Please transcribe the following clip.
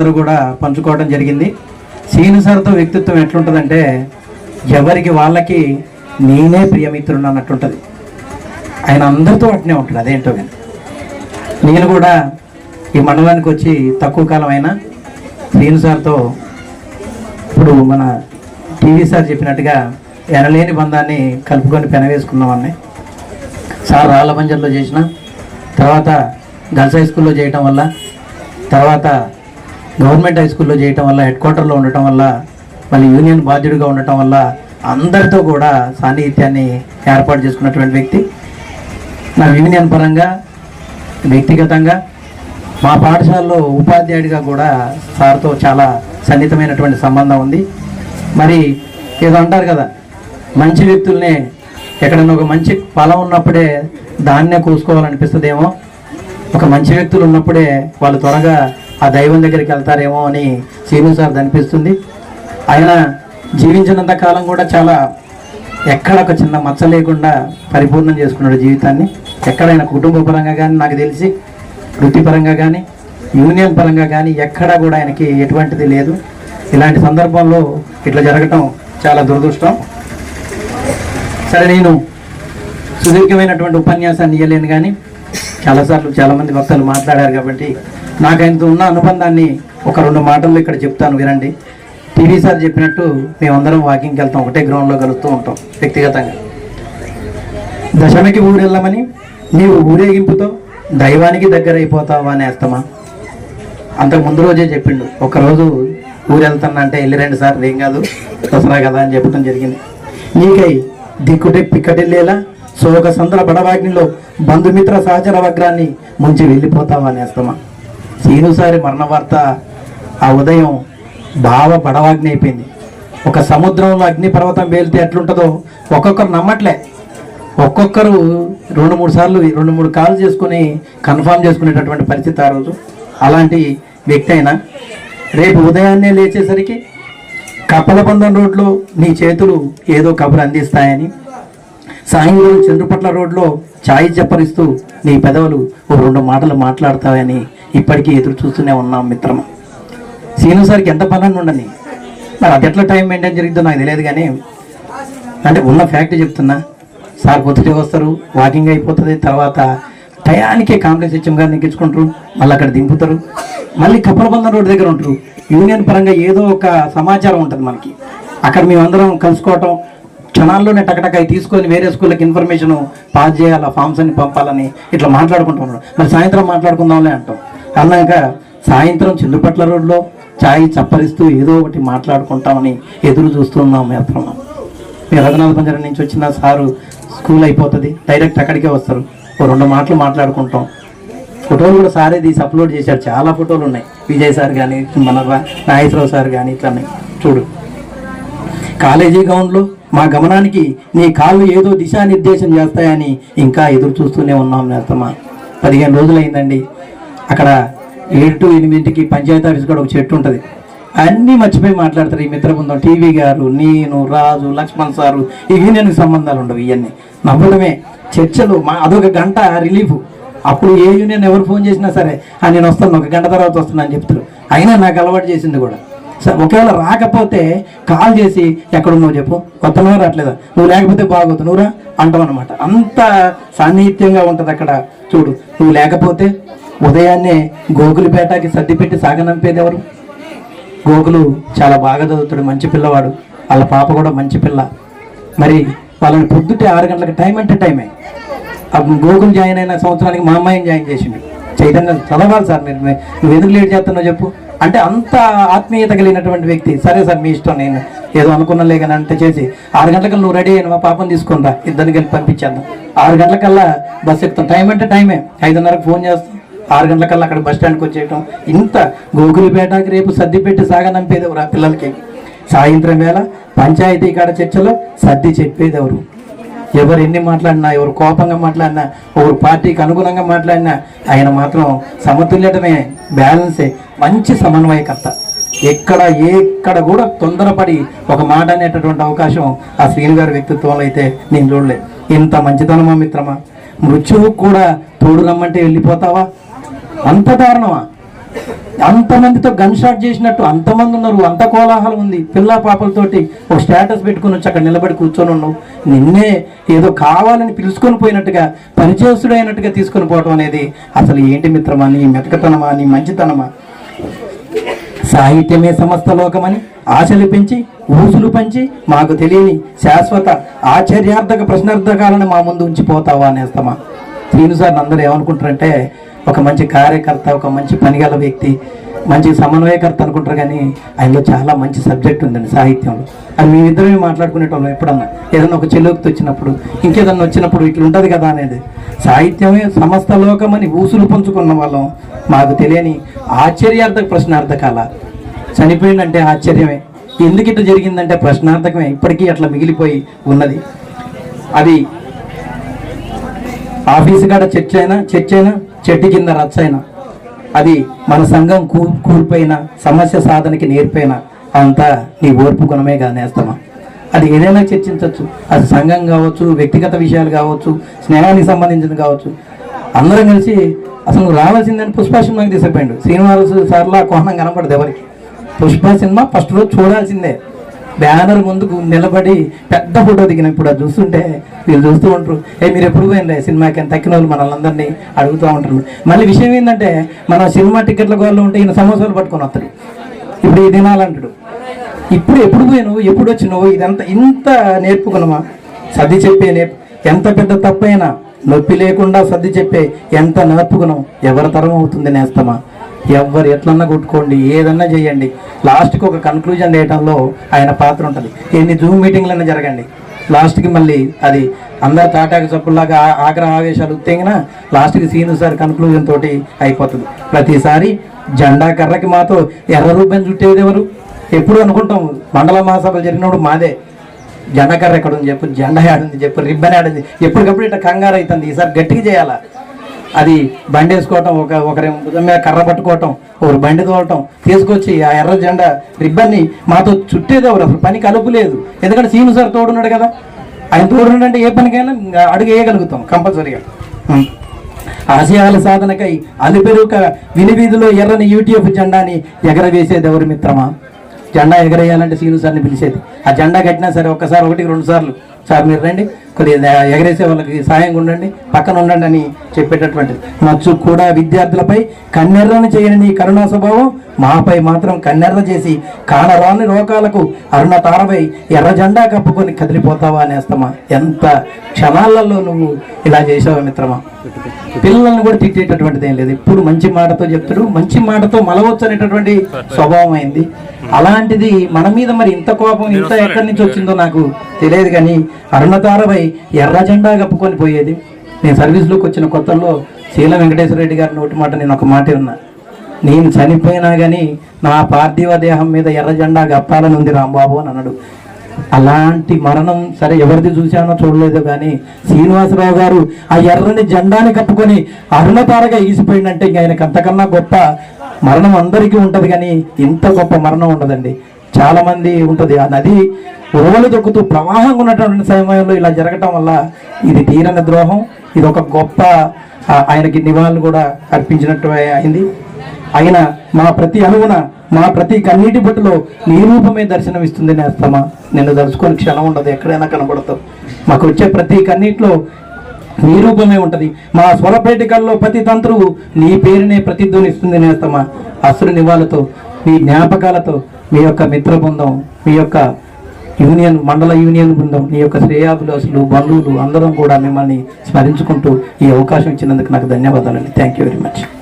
అందరూ కూడా పంచుకోవడం జరిగింది. సీను సార్తో వ్యక్తిత్వం ఎట్లుంటుందంటే ఎవరికి వాళ్ళకి నేనే ప్రియమిత్రుడు అన్నట్టుంటుంది. ఆయన అందరితో అట్నే ఉంటాడు అదేంటో కానీ నేను కూడా ఈ మండలానికి వచ్చి తక్కువ కాలం అయినా శ్రీను సార్తో ఇప్పుడు మన టీవీ సార్ చెప్పినట్టుగా ఎనలేని బంధాన్ని కలుపుకొని పెనవేసుకున్నామని సార్ రాళ్ళ పంజర్లో చేసిన తర్వాత గర్ల్స్ హై స్కూల్లో చేయటం వల్ల తర్వాత గవర్నమెంట్ హై స్కూల్లో చేయటం వల్ల హెడ్ క్వార్టర్లో ఉండటం వల్ల మళ్ళీ యూనియన్ బాధ్యుడిగా ఉండటం వల్ల అందరితో కూడా సాన్నిహిత్యాన్ని ఏర్పాటు చేసుకున్నటువంటి వ్యక్తి. నా యూనియన్ పరంగా వ్యక్తిగతంగా మా పాఠశాలలో ఉపాధ్యాయుడిగా కూడా సార్తో చాలా సన్నిహితమైనటువంటి సంబంధం ఉంది. మరి ఏదో అంటారు కదా మంచి వ్యక్తుల్నే ఎక్కడైనా ఒక మంచి ఫలం ఉన్నప్పుడే దాన్నే కోసుకోవాలనిపిస్తుందేమో. ఒక మంచి వ్యక్తులు ఉన్నప్పుడే వాళ్ళు త్వరగా ఆ దైవం దగ్గరికి వెళ్తారేమో అని శ్రీను సార్ అనిపిస్తుంది. ఆయన జీవించినంత కాలం కూడా చాలా ఎక్కడ ఒక చిన్న మచ్చ లేకుండా పరిపూర్ణం చేసుకున్నాడు జీవితాన్ని. ఎక్కడైనా కుటుంబ పరంగా కానీ నాకు తెలిసి వృత్తిపరంగా కానీ యూనియన్ పరంగా కానీ ఎక్కడా కూడా ఆయనకి ఎటువంటిది లేదు. ఇలాంటి సందర్భంలో ఇట్లా జరగటం చాలా దురదృష్టం. సరే నేను సుదీర్ఘమైనటువంటి ఉపన్యాసాన్ని ఇవ్వలేను కానీ చాలాసార్లు చాలామంది భక్తులు మాట్లాడారు కాబట్టి నాకు ఆయనతో ఉన్న అనుబంధాన్ని ఒక రెండు మాటల్లో ఇక్కడ చెప్తాను వినండి. టీవీ సార్ చెప్పినట్టు మేమందరం వాకింగ్కి వెళ్తాం ఒకటే గ్రౌండ్లో కలుస్తూ ఉంటాం వ్యక్తిగతంగా. దశమికి ఊరెళ్ళమని నీవు ఊరేగింపుతో దైవానికి దగ్గర అయిపోతావా అని వేస్తామా అంతకు ముందు రోజే చెప్పిండు ఒకరోజు ఊరు వెళ్తున్నా అంటే వెళ్ళి సార్ ఏం కాదు దసరా కదా అని చెప్పడం జరిగింది. నీకై దిక్కుటే సో సోక సందర బడవాగ్నిలో బంధుమిత్ర సహచర వగ్రాన్ని ముంచి వెళ్ళిపోతావా నేస్తమా? సీనుసారి మరణ వార్త ఆ ఉదయం బావ బడవాగ్ని అయిపోయింది. ఒక సముద్రంలో అగ్నిపర్వతం వేలితే ఎట్లుంటుందో ఒక్కొక్కరు నమ్మట్లే. ఒక్కొక్కరు రెండు మూడు సార్లు రెండు మూడు కాల్ చేసుకుని కన్ఫామ్ చేసుకునేటటువంటి పరిస్థితి ఆ రోజు. అలాంటి వ్యక్తి అయినా. రేపు ఉదయాన్నే లేచేసరికి కప్పలబంధం రోడ్లో నీ చేతులు ఏదో కబురు అందిస్తాయని సాయంత్రం చంద్రపట్ల రోడ్లో ఛాయ్ చెప్పరిస్తూ నీ పెదవులు ఓ రెండు మాటలు మాట్లాడతాయని ఇప్పటికీ ఎదురు చూస్తూనే ఉన్నాం మిత్రమా. సీను సార్కి ఎంత పని ఉండని. మరి అది ఎట్లా టైం మెయింటైన్ జరిగిందో నాకు తెలియదు కానీ అంటే ఉన్న ఫ్యాక్ట్ చెప్తున్నా సార్ పొద్దుటే వస్తారు వాకింగ్ అయిపోతుంది తర్వాత టయానికే కాంప్లెక్స్ హెచ్ఎం గారిని ఎక్కించుకుంటారు మళ్ళీ అక్కడ దింపుతారు మళ్ళీ కప్పలబంధం రోడ్డు దగ్గర ఉంటారు. యూనియన్ పరంగా ఏదో ఒక సమాచారం ఉంటుంది మనకి. అక్కడ మేమందరం కలుసుకోవటం క్షణాల్లోనే టకటక అవి తీసుకొని వేరే స్కూళ్ళకి ఇన్ఫర్మేషన్ పాస్ చేయాలా ఫామ్స్ అన్ని పంపాలని ఇట్లా మాట్లాడుకుంటూ మాట్లాడుకుంటున్నాడు మరి సాయంత్రం మాట్లాడుకుందాంలే అంటాం. అన్నాక సాయంత్రం చిల్లుపట్ల రోడ్లో ఛాయ్ చప్పరిస్తూ ఏదో ఒకటి మాట్లాడుకుంటామని ఎదురు చూస్తున్నాం మాత్రం మీ రఘునాథ పంజరం నుంచి వచ్చిన సారు స్కూల్ అయిపోతుంది. డైరెక్ట్ అక్కడికే వస్తారు. ఓ రెండు మాటలు మాట్లాడుకుంటాం. ఫోటోలు కూడా సారే తీసి అప్లోడ్ చేశారు. చాలా ఫోటోలు ఉన్నాయి. విజయ్ సార్ కానీ మన నాగేశ్వరరావు సార్ కానీ ఇట్లా చూడు. కాలేజీ గ్రౌండ్లో మా గమనానికి నీ కాళ్ళు ఏదో దిశానిర్దేశం చేస్తాయని ఇంకా ఎదురు చూస్తూనే ఉన్నాం నేస్తమా పదిహేను రోజులు అయిందండి అక్కడ ఏడు టు ఎనిమిదింటికి పంచాయతీ ఆఫీస్ కూడా ఒక చెట్టు ఉంటుంది. అన్నీ మర్చిపోయి మాట్లాడతారు ఈ మిత్ర బృందం టీవీ గారు నేను రాజు లక్ష్మణ్ సారు ఈ యూనియన్కి సంబంధాలు ఉండవు ఇవన్నీ నవ్వడమే. చర్చలు మా అదొక గంట రిలీఫ్. అప్పుడు ఏ యూనియన్ ఎవరు ఫోన్ చేసినా సరే "ఆ, నేను వస్తాను ఒక గంట తర్వాత వస్తున్నా అని చెప్తారు. అయినా నాకు అలవాటు చేసింది కూడా. సరే ఒకవేళ రాకపోతే కాల్ చేసి ఎక్కడున్నావు చెప్పు కొత్తలో రావట్లేదా? నువ్వు లేకపోతే బాగోదు నువ్వురా అంటావు అనమాట అంత సాన్నిహిత్యంగా ఉంటుంది అక్కడ. చూడు నువ్వు లేకపోతే ఉదయాన్నే గోకులపేటకి సర్ది సర్దిపెట్టి సాగనంపేది ఎవరు? గోకులు చాలా బాగా చదువుతాడు మంచి పిల్లవాడు. వాళ్ళ పాప కూడా మంచి పిల్ల. మరి వాళ్ళని పొద్దుటే ఆరు గంటలకు టైం అంటే టైమే. గోకులు జాయిన్ అయిన సంవత్సరానికి మా అమ్మాయిని జాయిన్ చేసిండు. చైతన్య చదవాలి సార్ మీరు. నువ్వు ఎందుకు లేట్ చేస్తున్నావు చెప్పు. అంటే అంత ఆత్మీయత కలిగినటువంటి వ్యక్తి. సరే సార్ మీ ఇష్టం. నేను ఏదో అనుకున్నలే కానీ అంటే చేసి ఆరు గంటలకు నువ్వు రెడీ అయిన మా పాపం తీసుకుంటా ఇద్దరిని కలిపి పంపించేద్దాం. ఆరు గంటలకల్లా బస్సు ఎక్కుతాం. టైం అంటే టైమే. ఐదున్నరకు ఫోన్ చేస్తాం. ఆరు గంటలకల్లా అక్కడ బస్ స్టాండ్కి వచ్చేయటం. ఇంత గోకులపేటకి రేపు సర్ది పెట్టి సాగనంపేది ఎవరు ఆ పిల్లలకి? సాయంత్రం వేళ పంచాయతీ కాడ చర్చలో సర్ది చెప్పేది ఎవరు ఎవరు ఎన్ని మాట్లాడినా ఎవరు కోపంగా మాట్లాడినా ఎవరు పార్టీకి అనుగుణంగా మాట్లాడినా ఆయన మాత్రం సమతుల్యతమే బ్యాలెన్సే మంచి సమన్వయకర్త. ఎక్కడ ఎక్కడ కూడా తొందరపడి ఒక మాట అనేటటువంటి అవకాశం ఆ శ్రీను గారి వ్యక్తిత్వంలో అయితే నేను చూడలేదు. ఇంత మంచితనమా మిత్రమా? మృత్యువు కూడా తోడు రమ్మంటే వెళ్ళిపోతావా? అంత దారుణమా? అంతమందితో గన్ షాట్ చేసినట్టు అంతమంది ఉన్నారు అంత కోలాహలం ఉంది. పిల్ల పాపలతోటి ఒక స్టేటస్ పెట్టుకుని వచ్చి అక్కడ నిలబడి కూర్చొని ఉన్నావు. నిన్నే ఏదో కావాలని పిలుచుకొని పోయినట్టుగా పరిచయస్తుడైనట్టుగా తీసుకొని పోవడం అనేది అసలు ఏంటి మిత్రమా? నీ మెతకతనమా? నీ మంచితనమా? సాహిత్యమే సమస్త లోకమని ఆశలు పెంచి ఊసులు పంచి మాకు తెలియని శాశ్వత ఆశ్చర్యార్థక ప్రశ్నార్థకాలను మా ముందు ఉంచిపోతావా అనేస్తామా? శ్రీను సార్ అందరూ ఏమనుకుంటారంటే ఒక మంచి కార్యకర్త ఒక మంచి పనిగల వ్యక్తి మంచి సమన్వయకర్త అనుకుంటారు కానీ ఆయనలో చాలా మంచి సబ్జెక్ట్ ఉందండి సాహిత్యంలో. అది మేమిద్దరమే మాట్లాడుకునేటోళ్ళం ఎప్పుడన్నా? ఏదన్నా ఒక చెలుగుతూ వచ్చినప్పుడు ఇంకేదన్నా వచ్చినప్పుడు ఇట్లా ఉంటుంది కదా అనేది. సాహిత్యమే సమస్త లోకమని ఊసులు పంచుకున్న వాళ్ళం. మాకు తెలియని ఆశ్చర్యార్థక ప్రశ్నార్థకాల. చనిపోయిందంటే ఆశ్చర్యమే. ఎందుకు ఇట్లా జరిగిందంటే ప్రశ్నార్థకమే. ఇప్పటికీ అట్లా మిగిలిపోయి ఉన్నది. అది ఆఫీసు కాడ చర్చ అయినా చర్చ అయినా చెట్టు కింద రచ్చైన అది మన సంఘం కూ కూలిపోయిన సమస్య సాధనకి నేర్పైన అంతా నీ ఓర్పు గుణమే కానేస్తామా అది ఏదైనా చర్చించవచ్చు అది సంఘం కావచ్చు వ్యక్తిగత విషయాలు కావచ్చు స్నేహానికి సంబంధించింది కావచ్చు. అందరం కలిసి అసలు నువ్వు రావాల్సిందని పుష్ప సినిమాకి తీసుకుపోయాడు శ్రీనివాసు సార్లా కోణం కనపడదు ఎవరికి. పుష్ప సినిమా ఫస్ట్ రోజు చూడాల్సిందే. బ్యానర్ ముందుకు నిలబడి పెద్ద ఫోటో దిగిన ఇప్పుడు అది చూస్తుంటే వీళ్ళు చూస్తూ ఉంటారు. ఏ మీరు ఎప్పుడు పోయింది సినిమాకి? అని తక్కిన వాళ్ళు మనల్ని అందరినీ అడుగుతూ ఉంటారు. మళ్ళీ విషయం ఏంటంటే మన సినిమా టికెట్ల గోళ్ళు ఉంటే ఈయన సమోసాలు పట్టుకొని వస్తాడు. ఇప్పుడు ఈ తినాలంటాడు ఇప్పుడు ఎప్పుడు పోయినావు? ఎప్పుడు వచ్చినావు? ఇదంతా ఇంత నేర్పుకున్నామా సర్ది చెప్పే నేర్పు. ఎంత పెద్ద తప్పైనా నొప్పి లేకుండా సర్ది చెప్పే ఎంత నేర్పుకున్నాం ఎవరి తరం అవుతుంది నేస్తమా? ఎవరు ఎట్లన్నా కొట్టుకోండి ఏదన్నా చేయండి. లాస్ట్కి ఒక కన్క్లూజన్ చేయడంలో ఆయన పాత్ర ఉంటుంది. ఎన్ని జూమ్ మీటింగ్లన్నా జరగండి. లాస్ట్కి మళ్ళీ అది అందరు తాటాకు చప్పుల్లాగా ఆగ్రహ ఆవేశాలు ఉత్తేగినా లాస్ట్కి సీను సార్ కన్క్లూజన్ తోటి అయిపోతుంది. ప్రతిసారి జెండా కర్రకి మాతో ఎర్ర రూపాయలు చుట్టేది ఎవరు? ఎప్పుడు అనుకుంటాం మండల మహాసభలు జరిగినప్పుడు మాదే. జెండా కర్ర ఎక్కడ ఉంది చెప్పు జెండా ఆడింది చెప్పు రిబ్బన్ ఆడింది ఎప్పటికప్పుడు ఇట్లా కంగారు అవుతుంది ఈసారి గట్టిగా చేయాలా? అది బండి వేసుకోవటం ఒక ఒకరి మీద కర్ర పట్టుకోవటం ఒకరు బండి తోలటం తీసుకొచ్చి ఆ ఎర్ర జెండా రిబ్బన్ని మాతో చుట్టేది ఎవరు అసలు పని కలుపు లేదు. ఎందుకంటే సీను సార్ తోడున్నాడు కదా. ఆయన తోడున్నాడంటే ఏ పనికైనా అడుగు వేయగలుగుతాం కంపల్సరీగా. ఆశయాల సాధనకై అలిపెరుక వినివీధిలో ఎర్రని యూటీఎఫ్ జెండాని ఎగరవేసేది ఎవరు మిత్రమా? జెండా ఎగరేయాలంటే సీను సార్ని పిలిచేది. ఆ జెండా కట్టినా సరే ఒక్కసారి ఒకటికి రెండు సార్లు. సార్ మీరు రండి. కొద్దిగా ఎగరేసే వాళ్ళకి సాయంగా ఉండండి పక్కన ఉండండి అని చెప్పేటటువంటిది. మచ్చు కూడా విద్యార్థులపై కన్నెర్రని చేయని కరుణా స్వభావం మాపై మాత్రం కన్నెర్ర చేసి కానరాని రోగాలకు అరుణ తారపై ఎర్ర జెండా కప్పుకొని కదిలిపోతావా అనేస్తమా ఎంత క్షణాలలో నువ్వు ఇలా చేసావా మిత్రమా? పిల్లల్ని కూడా తిట్టేటటువంటిది ఏం లేదు. ఎప్పుడు మంచి మాటతో చెప్తాడు మంచి మాటతో మలవచ్చు అనేటటువంటి స్వభావం అయింది. అలాంటిది మన మీద మరి ఇంత కోపం ఇంత ఎక్కడి నుంచి వచ్చిందో నాకు తెలియదు కానీ అరుణతారపై ఎర్ర జెండా కప్పుకొని పోయేది. నేను సర్వీస్లోకి వచ్చిన కొత్తల్లో శీల వెంకటేశ్వర రెడ్డి గారి నోటి మాట నేను ఒక మాట విన్నా నేను చనిపోయినా కానీ నా పార్థివ దేహం మీద ఎర్ర జెండా గప్పాలని ఉంది రాంబాబు అని అన్నాడు. అలాంటి మరణం సరే ఎవరిది చూశానో చూడలేదు కానీ శ్రీనివాసరావు గారు ఆ ఎర్రని జెండాని కప్పుకొని అరుణతారగా ఈసిపోయిందంటే ఇంక ఆయనకు అంతకన్నా గొప్ప మరణం అందరికీ ఉంటుంది కానీ ఇంత గొప్ప మరణం ఉండదండి. చాలామంది ఉంటుంది. ఆ నది ఉరవలు దొక్కుతూ ప్రవాహంగా ఉన్నటువంటి సమయంలో ఇలా జరగటం వల్ల ఇది తీరని ద్రోహం. ఇది ఒక గొప్ప ఆయనకి నివాళులు కూడా అర్పించినట్టు అయింది. అయినా మా ప్రతి అణువున మా ప్రతి కన్నీటి బొట్టులో నీ రూపమే దర్శనమిస్తుంది నేస్తమా నిన్ను దర్శుకొని క్షణం ఉండదు ఎక్కడైనా కనబడతావు. మాకు వచ్చే ప్రతి కన్నీటిలో నీ రూపమే ఉంటుంది. మా స్వరపేటికల్లో ప్రతి తంత్రువు నీ పేరునే ప్రతిధ్వనిస్తుంది నేస్తమా అసురు నివాళతో మీ జ్ఞాపకాలతో మీ యొక్క మిత్ర బృందం మీ యొక్క యూనియన్ మండల యూనియన్ బృందం నీ యొక్క శ్రేయాభిలాసులు బంధువులు అందరం కూడా మిమ్మల్ని స్మరించుకుంటూ ఈ అవకాశం ఇచ్చినందుకు నాకు ధన్యవాదాలండి. Thank you very much